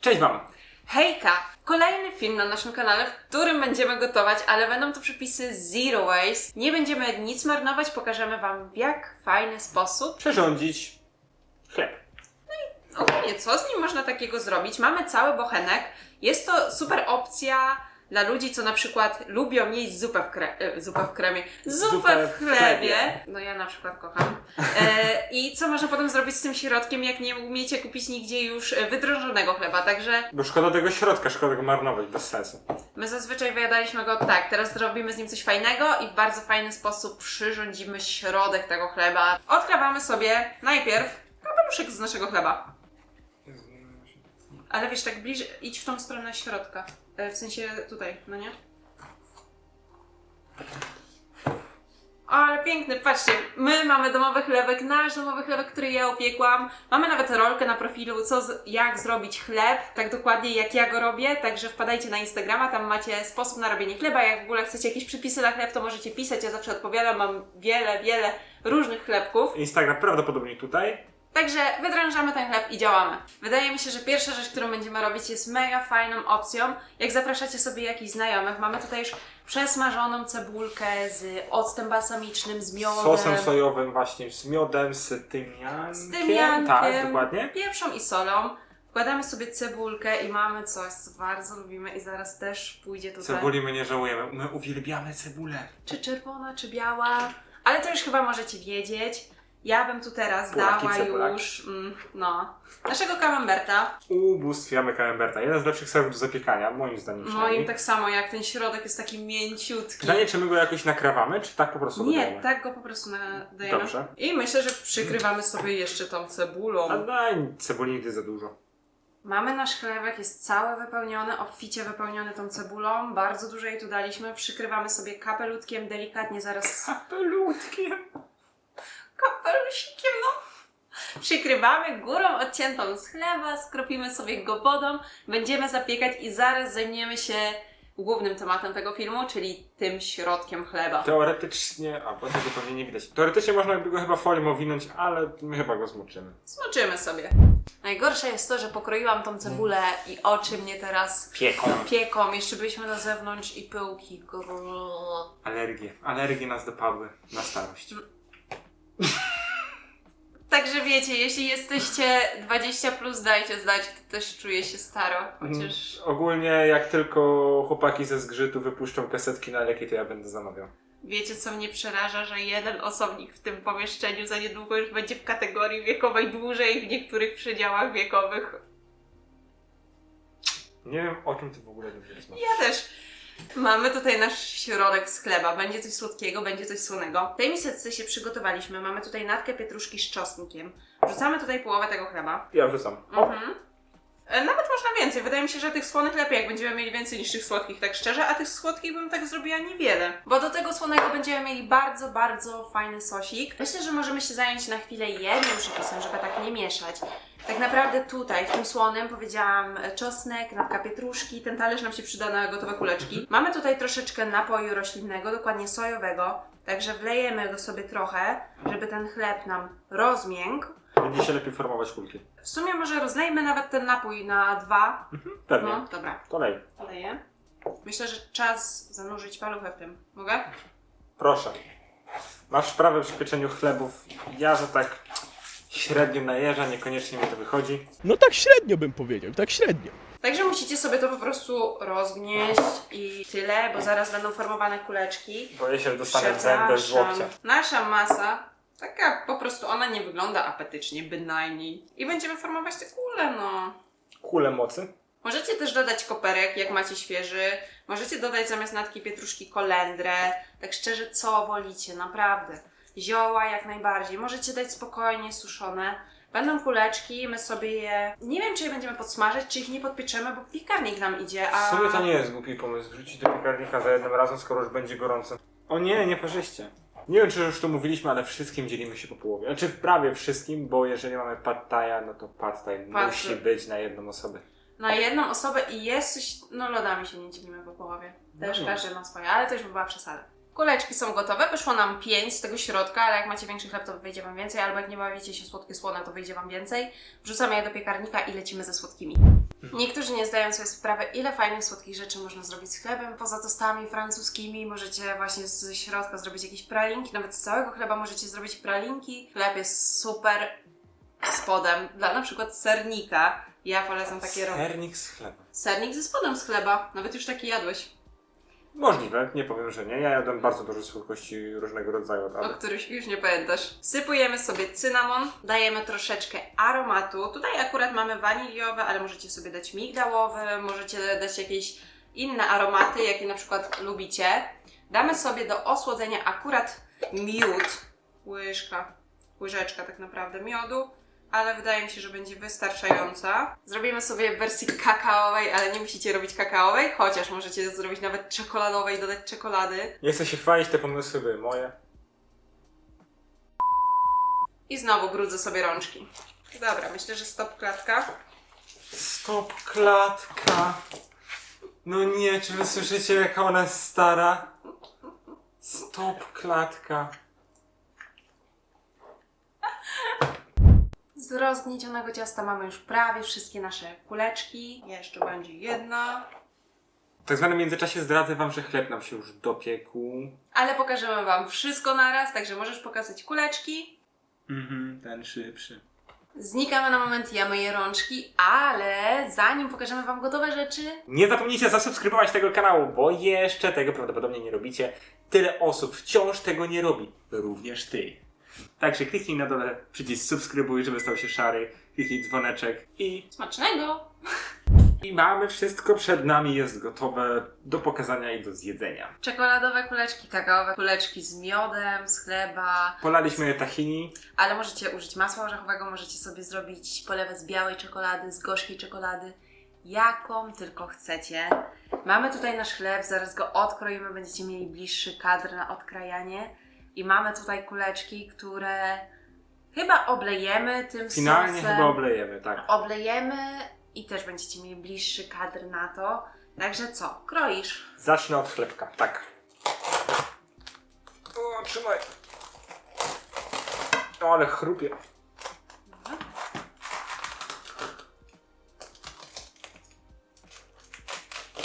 Cześć Wam! Hejka! Kolejny film na naszym kanale, w którym będziemy gotować, ale będą to przepisy zero waste. Nie będziemy nic marnować, pokażemy Wam w jak fajny sposób. Przyrządzić chleb. Ogólnie, co z nim można takiego zrobić? Mamy cały bochenek. Jest to super opcja dla ludzi, co na przykład lubią jeść zupę w, kre- e, zupę w kremie, zupę, Zupę w chlebie. No ja na przykład kocham. E, I co można potem zrobić z tym środkiem, jak nie umiecie kupić nigdzie już e, wydrożonego chleba. Także Bo szkoda tego środka, szkoda go marnować, bez sensu. My zazwyczaj wyjadaliśmy go tak, teraz zrobimy z nim coś fajnego i w bardzo fajny sposób przyrządzimy środek tego chleba. Odkrawamy sobie najpierw kapeluszek z naszego chleba. Ale wiesz, tak bliżej, idź w tą stronę środka. E, W sensie tutaj, no nie? Ale piękny, patrzcie, my mamy domowy chlebek, nasz domowy chlebek, który ja opiekłam. Mamy nawet rolkę na profilu, co jak zrobić chleb, tak dokładnie jak ja go robię, także wpadajcie na Instagrama, tam macie sposób na robienie chleba, jak w ogóle chcecie jakieś przepisy na chleb, to możecie pisać, ja zawsze odpowiadam, mam wiele, wiele różnych chlebków. Instagram prawdopodobnie tutaj. Także wydrążamy ten chleb i działamy. Wydaje mi się, że pierwsza rzecz, którą będziemy robić jest mega fajną opcją. Jak zapraszacie sobie jakichś znajomych, mamy tutaj już przesmażoną cebulkę z octem balsamicznym, z miodem. Sosem sojowym właśnie, z miodem, z tymiankiem. z tymiankiem, Tak, dokładnie. pieprzą i solą. Wkładamy sobie cebulkę i mamy coś, co bardzo lubimy i zaraz też pójdzie tutaj. Cebuli my nie żałujemy, my uwielbiamy cebulę. Czy czerwona, czy biała. Ale to już chyba możecie wiedzieć. Ja bym tu teraz Buraki, dała już, mm, no, naszego camemberta. Ubóstwiamy camemberta. Jeden z lepszych serów do zapiekania, moim zdaniem Moim tak samo, jak ten środek jest taki mięciutki. Pytanie, czy my go jakoś nakrawamy, czy tak po prostu Nie, dodajemy? tak go po prostu nadajemy. Dobrze. I myślę, że przykrywamy sobie jeszcze tą cebulą. A daj cebuli nigdy za dużo. Mamy nasz chlebek, jest cały wypełniony, obficie wypełniony tą cebulą. Bardzo dużo jej tu daliśmy. Przykrywamy sobie kapelutkiem, delikatnie zaraz Kapelutkiem. Kapelusikiem, no. Przykrywamy górą odciętą z chleba, skropimy sobie go wodą, będziemy zapiekać i zaraz zajmiemy się głównym tematem tego filmu, czyli tym środkiem chleba. Teoretycznie, a bo tego pewnie nie widać. Teoretycznie można by go chyba folią owinąć, ale my chyba go zmoczymy. Smoczymy sobie. Najgorsze jest to, że pokroiłam tą cebulę i oczy mnie teraz Pieką. pieką. Jeszcze byliśmy na zewnątrz i pyłki. Grrr. Alergie. Alergie nas dopadły na starość. Także wiecie, jeśli jesteście 20 plus, dajcie znać, to też czuję się staro, chociaż... Ogólnie jak tylko chłopaki ze zgrzytu wypuszczą kasetki na leki, to ja będę zamawiał. Wiecie, co mnie przeraża, że jeden osobnik w tym pomieszczeniu za niedługo już będzie w kategorii wiekowej dłużej w niektórych przedziałach wiekowych. Nie wiem o czym ty w ogóle mówisz. Ja też. Mamy tutaj nasz środek z chleba. Będzie coś słodkiego, będzie coś słonego. W tej miseczce się przygotowaliśmy. Mamy tutaj natkę pietruszki z czosnkiem. Wrzucamy tutaj połowę tego chleba. Ja wrzucam. Mhm. E, Nawet można więcej. Wydaje mi się, że tych słonych lepiej, jak będziemy mieli więcej niż tych słodkich, tak szczerze, a tych słodkich bym tak zrobiła niewiele. Bo do tego słonego będziemy mieli bardzo, bardzo fajny sosik. Myślę, że możemy się zająć na chwilę jednym przepisem, żeby tak nie mieszać. Tak naprawdę tutaj, w tym słonym, powiedziałam e, czosnek, natka pietruszki, ten talerz nam się przyda na gotowe kuleczki. Mamy tutaj troszeczkę napoju roślinnego, dokładnie sojowego, także wlejemy go sobie trochę, żeby ten chleb nam rozmiękł. Będzie się lepiej formować kulki. W sumie może rozlejmy nawet ten napój na dwa. Pewnie. No, dobra, Kolej. leję. Myślę, że czas zanurzyć paluchę w tym. Mogę? Proszę. Masz wprawę przy pieczeniu chlebów. Ja, że tak średnio najeżdża, niekoniecznie mi to wychodzi. No tak średnio bym powiedział, tak średnio. Także musicie sobie to po prostu rozgnieść i tyle, bo zaraz będą formowane kuleczki. Boję się, że dostanę zębę z łokcia. Nasza masa, taka po prostu ona nie wygląda apetycznie, bynajmniej. I będziemy formować te kule, no. Kulę mocy. Możecie też dodać koperek, jak macie świeży. Możecie dodać zamiast natki pietruszki kolendrę. Tak szczerze, co wolicie, naprawdę. Zioła jak najbardziej. Możecie dać spokojnie suszone. Będą kuleczki, my sobie je... Nie wiem, czy je będziemy podsmażyć, czy ich nie podpieczemy, bo piekarnik nam idzie, a... W sumie to nie jest głupi pomysł. Wrzucić do piekarnika za jednym razem, skoro już będzie gorąco. O nie, nie parzyście. Nie wiem, czy już to mówiliśmy, ale wszystkim dzielimy się po połowie. Znaczy prawie wszystkim, bo jeżeli mamy pad thaia, no to pad thai Pad- musi być na jedną osobę. Na jedną osobę i jest coś... No lodami się nie dzielimy po połowie. Też No. każdy ma swoje, ale to już by była przesada. Kuleczki są gotowe, wyszło nam 5 z tego środka, ale jak macie większy chleb, to wyjdzie Wam więcej, albo jak nie bawicie się słodkie słone, to wyjdzie Wam więcej. Wrzucamy je do piekarnika i lecimy ze słodkimi. Niektórzy nie zdają sobie sprawy, ile fajnych słodkich rzeczy można zrobić z chlebem. Poza tostami francuskimi możecie właśnie z środka zrobić jakieś pralinki, nawet z całego chleba możecie zrobić pralinki. Chleb jest super spodem dla na przykład sernika. Ja polecam takie robić. Sernik z chlebem. Sernik ze spodem z chleba, nawet już taki jadłeś. Możliwe, nie powiem, że nie. Ja jadłem bardzo dużo słodkości różnego rodzaju od o których już nie pamiętasz. Wsypujemy sobie cynamon, dajemy troszeczkę aromatu. Tutaj akurat mamy waniliowe, ale możecie sobie dać migdałowy, możecie dać jakieś inne aromaty, jakie na przykład lubicie. Damy sobie do osłodzenia akurat miód, łyżka, łyżeczka tak naprawdę miodu, ale wydaje mi się, że będzie wystarczająca. Zrobimy sobie w wersji kakaowej, ale nie musicie robić kakaowej, chociaż możecie zrobić nawet czekoladowej dodać czekolady. Nie chcę się chwalić, te pomysły były moje. I znowu grudzę sobie rączki. Dobra, myślę, że stop klatka. Stop klatka. No nie, czy wy słyszycie jaka ona jest stara? Stop klatka. Z rozgniecionego ciasta mamy już prawie wszystkie nasze kuleczki. Jeszcze będzie jedna. W tak zwanym międzyczasie zdradzę wam, że chleb nam się już dopiekł. Ale pokażemy Wam wszystko naraz, także możesz pokazać kuleczki. Mhm, ten szybszy. Znikamy na moment, ja myję rączki, ale zanim pokażemy Wam gotowe rzeczy, Nie zapomnijcie zasubskrybować tego kanału, bo jeszcze tego prawdopodobnie nie robicie. Tyle osób wciąż tego nie robi. Również ty. Także kliknij na dole przycisk subskrybuj, żeby stał się szary. Kliknij dzwoneczek i, smacznego! i mamy wszystko przed nami, jest gotowe do pokazania i do zjedzenia. Czekoladowe kuleczki, kakaowe kuleczki z miodem, z chleba, Polaliśmy je tahini. ale możecie użyć masła orzechowego, możecie sobie zrobić polewę z białej czekolady, z gorzkiej czekolady, jaką tylko chcecie. Mamy tutaj nasz chleb, zaraz go odkroimy, będziecie mieli bliższy kadr na odkrajanie. I mamy tutaj kuleczki, które chyba oblejemy tym Finalnie sosem. chyba oblejemy, tak. Oblejemy i też będziecie mieli bliższy kadr na to. Także co? Kroisz. Zacznę od chlebka, tak. O, trzymaj. O, ale chrupie.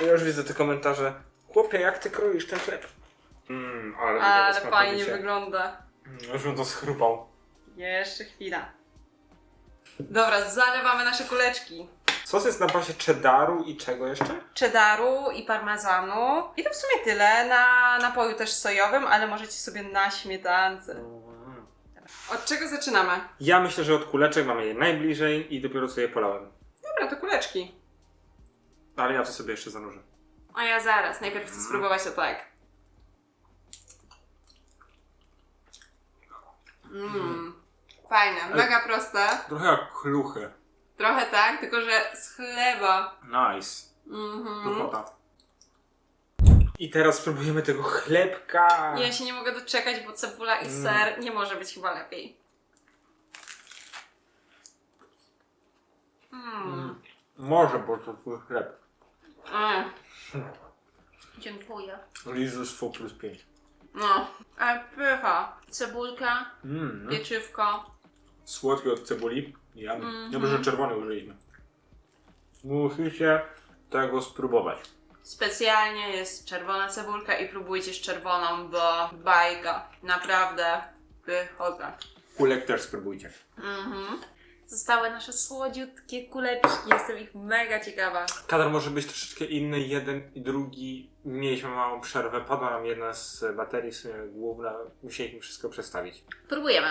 Ja już widzę te komentarze. Chłopie, jak ty kroisz ten chleb? Mmm, ale, Ale wygląda fajnie smakowicie. wygląda. Mm, Już bym to schrupał. Jeszcze chwila. Dobra, zalewamy nasze kuleczki. Sos jest na bazie cheddaru i czego jeszcze? Cheddaru i parmezanu. I to w sumie tyle. Na napoju też sojowym, ale możecie sobie na śmietance. Od czego zaczynamy? Ja myślę, że od kuleczek mamy je najbliżej i dopiero sobie polałem. Dobra, to kuleczki. Ale ja to sobie jeszcze zanurzę. A ja zaraz. Najpierw chcę spróbować to tak. Mmm. Fajne, mega proste. Trochę jak kluchy. Trochę tak, tylko że z chleba. Nice. Mhm. Pychota. I teraz spróbujemy tego chlebka. Ja się nie mogę doczekać, bo cebula i Mm. ser nie może być chyba lepiej. Mm. Może, bo to twój chleb. Mm. Dziękuję. Lizustwo plus 5. No, ale pycha. Cebulka, Mm. pieczywko. Słodkie od cebuli. Ja. Mhm. Dobrze, że czerwony użyliśmy. Musicie tego spróbować. Specjalnie jest czerwona cebulka i próbujcie z czerwoną, bo bajka. Naprawdę pychota. Kulek też spróbujcie. Mhm. Zostały nasze słodziutkie kuleczki. Jestem ich mega ciekawa. Kadr może być troszeczkę inny, jeden i drugi. Mieliśmy małą przerwę, padła nam jedna z baterii, w sumie główna. Musieliśmy wszystko przestawić. Próbujemy.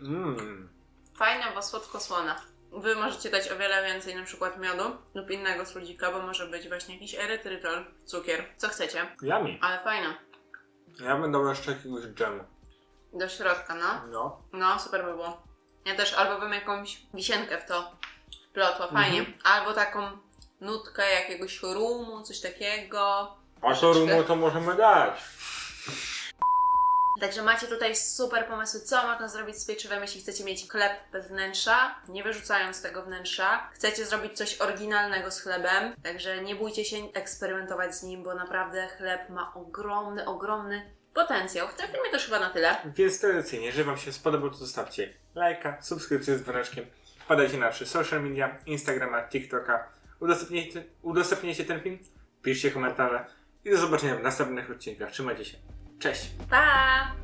Mmm. Fajna, bo słodko-słona. Wy możecie dać o wiele więcej na przykład miodu lub innego słodzika, bo może być właśnie jakiś erytrytol, cukier, co chcecie. Yummy. Ale fajna. Ja bym dał jeszcze jakiegoś dżemu. Do środka, no. No. No, super by było. Ja też albo bym jakąś wisienkę w to wplotła, fajnie. Albo taką nutkę jakiegoś rumu, coś takiego. A to rumu to możemy dać. Także macie tutaj super pomysły, co można zrobić z pieczywem, jeśli chcecie mieć chleb bez wnętrza, nie wyrzucając tego wnętrza. Chcecie zrobić coś oryginalnego z chlebem, także nie bójcie się eksperymentować z nim, bo naprawdę chleb ma ogromny, ogromny potencjał. W tym filmie to już chyba na tyle. Więc tradycyjnie, jeżeli Wam się spodobał, to zostawcie lajka, subskrypcję z dzwoneczkiem, wpadajcie na nasze social media, Instagrama, TikToka, udostępniajcie, udostępniajcie ten film, piszcie komentarze i do zobaczenia w następnych odcinkach. Trzymajcie się. Cześć! Pa!